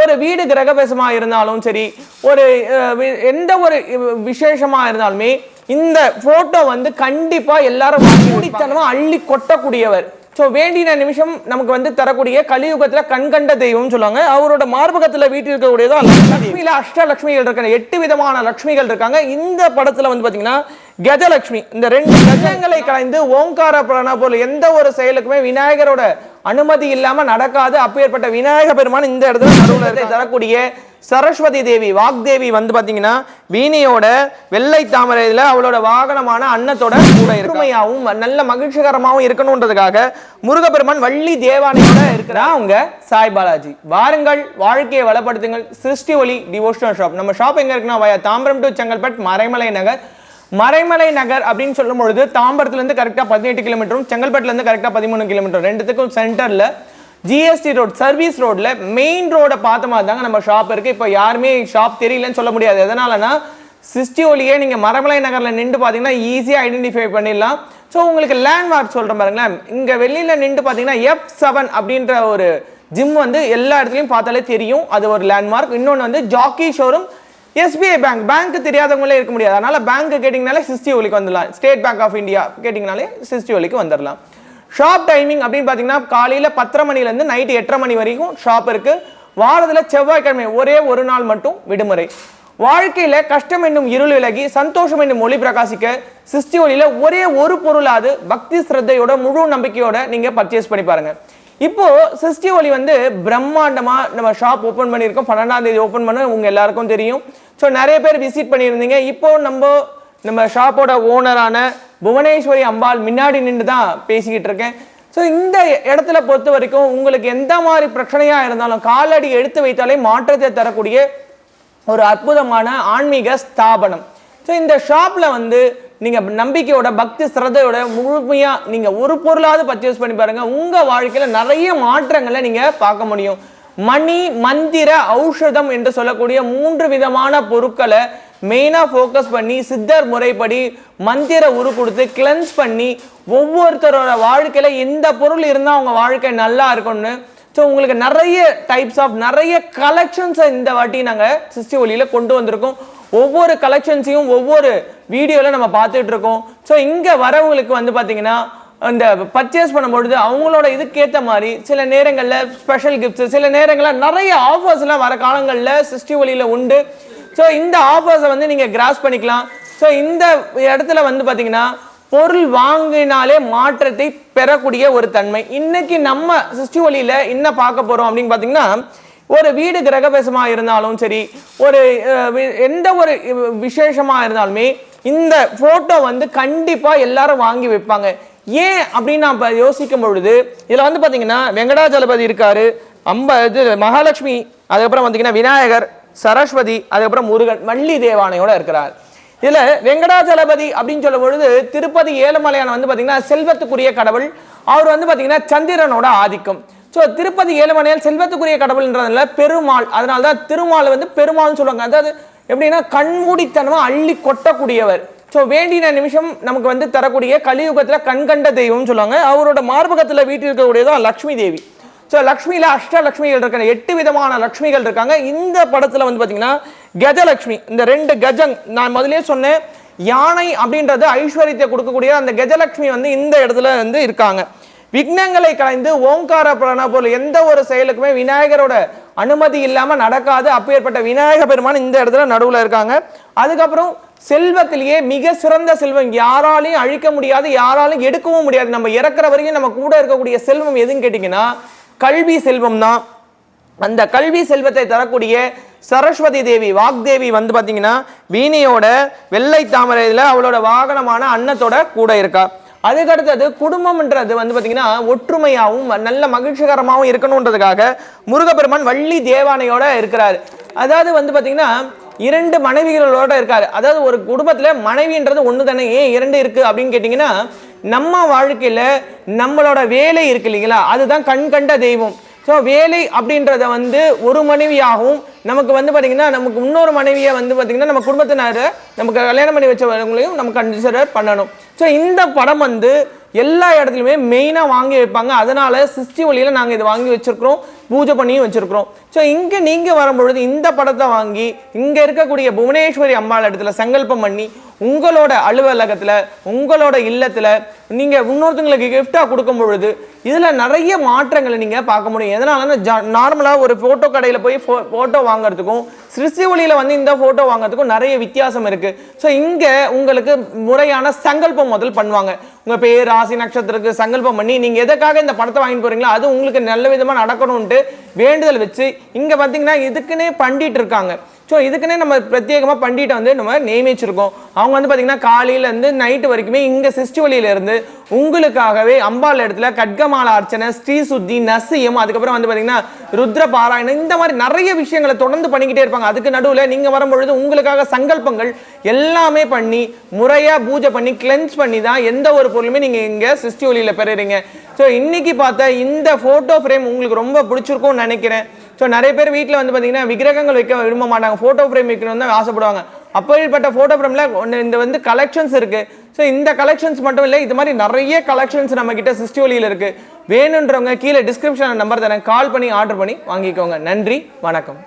ஒரு வீடு கிரகபேசமா இருந்தாலும் சரி ஒரு எந்த ஒரு விசேஷமாக இருந்தாலுமே இந்த ஃபோட்டோ வந்து கண்டிப்பாக எல்லாரும் மூடித்தனமாக அள்ளி கொட்டக்கூடியவர். ஸோ வேண்டின நிமிஷம் நமக்கு வந்து தரக்கூடிய கலியுகத்தில் கண்கண்ட தெய்வம் சொல்லுவாங்க. அவரோட மார்பகத்தில் வீட்டில் இருக்கக்கூடியதான் லட்சுமியில அஷ்டலக்ஷ்மிகள் இருக்காங்க. எட்டு விதமான லக்ஷ்மிகள் இருக்காங்க. இந்த படத்தில் வந்து பார்த்தீங்கன்னா கஜலக்ஷ்மி. இந்த ரெண்டு கஜங்களை கலைந்து ஓங்கார பிரணா போல எந்த ஒரு செயலுக்குமே விநாயகரோட அனுமதி இல்லாம நடக்காது. அப்பேற்பட்ட விநாயக பெருமான் இந்த இடத்துல நடுவுல தரக்கூடிய சரஸ்வதி தேவி வாக்தேவி வந்து பாத்தீங்கன்னா வீணையோட வெள்ளை தாமரையில அவளோட வாகனமான அன்னத்தோட கூட இருமையாவும் நல்ல மகிழ்ச்சிகரமாகவும் இருக்கணுன்றதுக்காக முருகப்பெருமான் வள்ளி தேவானையோட இருக்கிறா அவங்க சாய் பாலாஜி. வாருங்கள் வாழ்க்கையை வளப்படுத்துங்கள். சிருஷ்டி ஒளி டிவோஷனல் ஷாப். நம்ம ஷாப் எங்க இருக்குன்னா வயா தாம்பரம் டு செங்கல்பட் மறைமலை நகர் மறைமலை நகர் அப்படின்னு சொல்லும் பொழுது தாம்பரத்துலேருந்து கரெக்டாக பதினெட்டு கிலோமீட்டரும் செங்கல்பட்டுலேருந்து கரெக்டாக பதிமூணு கிலோமீட்டர் ரெண்டுத்துக்கும் சென்டரில் ஜிஎஸ்டி ரோட் சர்வீஸ் ரோட்ல மெயின் ரோடை பார்த்த மாதிரி தாங்க நம்ம ஷாப் இருக்கு. இப்போ யாருமே ஷாப் தெரியலன்னு சொல்ல முடியாது. எதனாலனா சிஸ்டி ஒலியே நீங்க மரமலை நகரில் நின்று பார்த்தீங்கன்னா ஈஸியாக ஐடென்டிஃபை பண்ணிடலாம். ஸோ உங்களுக்கு லேண்ட்மார்க் சொல்கிற பாருங்களேன். இங்கே வெளியில் நின்று பார்த்தீங்கன்னா எஃப் செவன் அப்படின்ற ஒரு ஜிம் வந்து எல்லா இடத்துலையும் பார்த்தாலே தெரியும். அது ஒரு லேண்ட்மார்க் இன்னொன்று வந்து Jockey showroom SBI bank bank தெரியாதவங்களே இருக்க முடியாது. அதனால பேங்க் கேட்டிங்கனாலே சிஸ்டி ஒலிக்கு வந்துடலாம். ஸ்டேட் பேங்க் ஆஃப் இந்தியா கேட்டிங்கனாலே சிஸ்டி ஒலிக்கு வந்துடலாம். ஷாப் டைமிங் அப்படின்னு பார்த்தீங்கன்னா காலையில் பத்தரை மணிலேருந்து நைட்டு எட்டரை மணி வரைக்கும் ஷாப் இருக்கு. வாரத்தில் செவ்வாய்க்கிழமை ஒரே ஒரு நாள் மட்டும் விடுமுறை. வாழ்க்கையில் கஷ்டம் என்னும் இருள் விலகி சந்தோஷம் என்னும் ஒளி பிரகாசிக்க சிஸ்டி ஒளியில ஒரே ஒரு பொருளாவது பக்தி ஸ்ரத்தையோட முழு நம்பிக்கையோட நீங்கள் பர்ச்சேஸ் பண்ணி பாருங்கள் இப்போ சிஸ்டி ஒளி வந்து பிரம்மாண்டமா நம்ம ஷாப் ஓபன் பண்ணியிருக்கோம். பன்னெண்டாம் தேதி ஓபன் பண்ண உங்க எல்லாருக்கும் தெரியும். ஸோ நிறைய பேர் விசிட் பண்ணியிருந்தீங்க. இப்போ நம்ம நம்ம ஷாப்போட ஓனரான புவனேஸ்வரி அம்பாள் முன்னாடி நின்று தான் பேசிக்கிட்டு இருக்கேன். ஸோ இந்த இடத்துல பொறுத்த வரைக்கும் உங்களுக்கு எந்த மாதிரி பிரச்சனையாக இருந்தாலும் காலடி எடுத்து வைத்தாலே மாற்றத்தை தரக்கூடிய ஒரு அற்புதமான ஆன்மீக ஸ்தாபனம். ஸோ இந்த ஷாப்பில் வந்து நீங்கள் நம்பிக்கையோட பக்தி சிரதையோட முழுமையாக நீங்கள் ஒரு பொருளாவது பர்ச்சேஸ் பண்ணி பாருங்கள் உங்கள் வாழ்க்கையில் நிறைய மாற்றங்களை நீங்கள் பார்க்க முடியும். மணி மந்திர ஔஷதம் என்று சொல்லக்கூடிய மூன்று விதமான பொருட்களை மெயினாக ஃபோக்கஸ் பண்ணி சித்தர் முறைப்படி மந்திர உரு கொடுத்து கிளென்ஸ் பண்ணி ஒவ்வொருத்தரோட வாழ்க்கையில் எந்த பொருள் இருந்தால் அவங்க வாழ்க்கை நல்லா இருக்கும்னு ஸோ உங்களுக்கு நிறைய டைப்ஸ் ஆஃப் நிறைய கலெக்ஷன்ஸை இந்த வாட்டி நாங்கள் சிஸ்டி ஒலியில் கொண்டு வந்திருக்கோம். ஒவ்வொரு கலெக்ஷன்ஸையும் ஒவ்வொரு வீடியோவில் நம்ம பார்த்துட்டு இருக்கோம். ஸோ இங்கே வரவங்களுக்கு வந்து பார்த்தீங்கன்னா அந்த பர்ச்சேஸ் பண்ணும்பொழுது அவங்களோட இதுக்கேற்ற மாதிரி சில நேரங்களில் ஸ்பெஷல் கிஃப்ட்ஸ் சில நேரங்களில் நிறைய ஆஃபர்ஸ்லாம் வர காலங்களில் சிஸ்டி ஒலியில் உண்டு. ஸோ இந்த ஆஃபர்ஸை வந்து நீங்கள் கிராஸ் பண்ணிக்கலாம். ஸோ இந்த இடத்துல வந்து பார்த்தீங்கன்னா பொருள் வாங்கினாலே மாற்றத்தை பெறக்கூடிய ஒரு தன்மை. இன்னைக்கு நம்ம சிஸ்டி ஒலியில் என்ன பார்க்க போறோம் அப்படின்னு பார்த்தீங்கன்னா ஒரு வீடு கிரகபேசமா இருந்தாலும் சரி ஒரு எந்த ஒரு விசேஷமா இருந்தாலுமே இந்த போட்டோ வந்து கண்டிப்பா எல்லாரும் வாங்கி வைப்பாங்க. ஏன் அப்படின்னு நான் யோசிக்கும் பொழுது இதில் வந்து பார்த்தீங்கன்னா வெங்கடாஜலபதி இருக்காரு அம்ப இது மகாலட்சுமி அதுக்கப்புறம் பார்த்தீங்கன்னா விநாயகர் சரஸ்வதி அதுக்கப்புறம் முருகன் வள்ளி தேவானையோட இருக்கிறார். இதுல வெங்கடாஜலபதி அப்படின்னு சொல்லும் பொழுது திருப்பதி ஏழுமலையான் வந்து பாத்தீங்கன்னா செல்வத்துக்குரிய கடவுள். அவர் வந்து பாத்தீங்கன்னா சந்திரனோட ஆதிக்கம். ஸோ திருப்பதி ஏழுமலையால் செல்வத்துக்குரிய கடவுள்ன்றதுல பெருமாள். அதனால தான் திருமால் வந்து பெருமாள்னு சொல்லுவாங்க. அதாவது எப்படின்னா கண்மூடித்தனமாக அள்ளி கொட்டக்கூடியவர். ஸோ வேண்டின நிமிஷம் நமக்கு வந்து தரக்கூடிய கலியுகத்தில் கண்கண்ட தெய்வம்னு சொல்லுவாங்க. அவரோட மார்பகத்தில் வீட்டில் இருக்கக்கூடியதான் லக்ஷ்மி தேவி. ஸோ லக்ஷ்மியில் அஷ்டலக்ஷ்மிகள் இருக்காங்க. எட்டு விதமான லக்ஷ்மிகள் இருக்காங்க. இந்த படத்தில் வந்து பார்த்தீங்கன்னா கஜலட்சுமி இந்த ரெண்டு கஜங் நான் முதலே சொன்னேன் யானை அப்படின்றது ஐஸ்வர்யத்தை கொடுக்கக்கூடிய அந்த கஜலக்ஷ்மி வந்து இந்த இடத்துல வந்து இருக்காங்க. விக்னங்களை கலைந்து ஓங்கார பிரண போல் எந்த ஒரு செயலுக்குமே விநாயகரோட அனுமதி இல்லாமல் நடக்காது. அப்பேற்பட்ட விநாயக பெருமான் இந்த இடத்துல நடுவில் இருக்காங்க. அதுக்கப்புறம் செல்வத்திலேயே மிக சிறந்த செல்வம் யாராலையும் அழிக்க முடியாது யாராலும் எடுக்கவும் முடியாது. நம்ம இறக்குற வரைக்கும் நம்ம கூட இருக்கக்கூடிய செல்வம் எதுன்னு கேட்டிங்கன்னா கல்வி செல்வம் தான் அந்த கல்வி செல்வத்தை தரக்கூடிய சரஸ்வதி தேவி வாக்தேவி வந்து பார்த்தீங்கன்னா வீணையோட வெள்ளை தாமரையில் அவளோட வாகனமான அன்னத்தோட கூட இருக்கா. அதுக்கடுத்தது குடும்பம்ன்றது வந்து பார்த்தீங்கன்னா ஒற்றுமையாகவும் நல்ல மகிழ்ச்சிகரமாகவும் இருக்கணுன்றதுக்காக முருகப்பெருமான் வள்ளி தேவானையோட இருக்கிறார். அதாவது வந்து பார்த்தீங்கன்னா இரண்டு மனைவிகளோட இருக்காரு. அதாவது ஒரு குடும்பத்தில் மனைவின்றது ஒன்று தானே ஏன் இரண்டு இருக்குது அப்படின்னு கேட்டிங்கன்னா நம்ம வாழ்க்கையில் நம்மளோட வேலை இருக்கு இல்லைங்களா? அதுதான் கண் கண்ட தெய்வம். ஸோ வேலை அப்படின்றத வந்து ஒரு மனைவியாகவும் நமக்கு வந்து பார்த்தீங்கன்னா நமக்கு இன்னொரு மனைவியை வந்து பார்த்தீங்கன்னா நம்ம குடும்பத்தினர் நமக்கு கல்யாணம் பண்ணி வச்சவங்களையும் நம்ம கன்சிடர் பண்ணணும். ஸோ இந்த படம் வந்து எல்லா இடத்துலையுமே மெயினாக வாங்கி வைப்பாங்க. அதனால சிஸ்டி வழியில் நாங்கள் இதை வாங்கி வச்சுருக்குறோம் பூஜை பண்ணியும் வச்சிருக்கிறோம். ஸோ இங்கே நீங்கள் வரும்பொழுது இந்த படத்தை வாங்கி இங்கே இருக்கக்கூடிய புவனேஸ்வரி அம்மாள் இடத்துல சங்கல்பம் பண்ணி உங்களோட அலுவலகத்தில் உங்களோட இல்லத்தில் நீங்கள் இன்னொருத்தங்களுக்கு கிஃப்டாக கொடுக்கும் பொழுது இதில் நிறைய மாற்றங்களை நீங்கள் பார்க்க முடியும். எதனாலன்னா நார்மலாக ஒரு ஃபோட்டோ கடையில் போய் ஃபோ ஃபோட்டோ வாங்குறதுக்கும் சிறுசி ஒளியில் வந்து இந்த ஃபோட்டோ வாங்குறதுக்கும் நிறைய வித்தியாசம் இருக்குது ஸோ இங்கே உங்களுக்கு முறையான சங்கல்பம் முதல் பண்ணுவாங்க. உங்கள் பேர் ராசி நட்சத்திரத்துக்கு சங்கல்பம் பண்ணி நீங்கள் எதுக்காக இந்த படத்தை வாங்கிட்டு போகிறீங்களோ அது உங்களுக்கு நல்ல விதமாக நடக்கணும்ன்ட்டு வேண்டுதல் வச்சு இங்கே பார்த்தீங்கன்னா இதுக்குன்னே பண்டிட்டு இருக்காங்க. ஸோ இதுக்குன்னே நம்ம பிரத்யேகமாக பண்டிட்டை வந்து நம்ம நியமிச்சிருக்கோம். அவங்க வந்து பார்த்தீங்கன்னா காலையிலேருந்து நைட்டு வரைக்குமே இங்கே சிஸ்டிவலியிலேருந்து உங்களுக்காகவே அம்பாள் இடத்துல கட்கமால அர்ச்சனை ஸ்ரீ சுத்தி நசியம் அதுக்கப்புறம் வந்து பார்த்தீங்கன்னா ருத்ர பாராயணம் இந்த மாதிரி நிறைய விஷயங்களை தொடர்ந்து பண்ணிக்கிட்டே இருப்பாங்க. அதுக்கு நடுவில் நீங்கள் வரும்பொழுது உங்களுக்காக சங்கல்பங்கள் எல்லாமே பண்ணி முறையாக பூஜை பண்ணி கிளென்ஸ் பண்ணி தான் எந்த ஒரு பொருளுமே நீங்கள் இங்கே சிருஷ்டி ஒளியில் பெறுறீங்க. ஸோ இன்னைக்கு பார்த்த இந்த ஃபோட்டோ ஃப்ரேம் உங்களுக்கு ரொம்ப பிடிச்சிருக்கும்னு நினைக்கிறேன். ஸோ நிறைய பேர் வீட்டில் வந்து பார்த்தீங்கன்னா விக்கிரகங்கள் வைக்க விரும்ப மாட்டாங்க. ஃபோட்டோ ஃப்ரேம் வைக்கணும்னு தான் ஆசைப்படுவாங்க. அப்படிப்பட்ட ஃபோட்டோ ஃப்ரேமில் ஒன்று இந்த வந்து கலெக்ஷன்ஸ் இருக்குது ஸோ இந்த கலெக்ஷன்ஸ் மட்டும் இல்லை இது மாதிரி நிறைய கலெக்ஷன்ஸ் நம்ம கிட்ட சிஸ்டி ஒலியில் இருக்குது வேணுன்றவங்க கீழே டிஸ்கிரிப்ஷன் நம்பர் தரேன். கால் பண்ணி ஆர்டர் பண்ணி வாங்கிக்கோங்க. நன்றி வணக்கம்.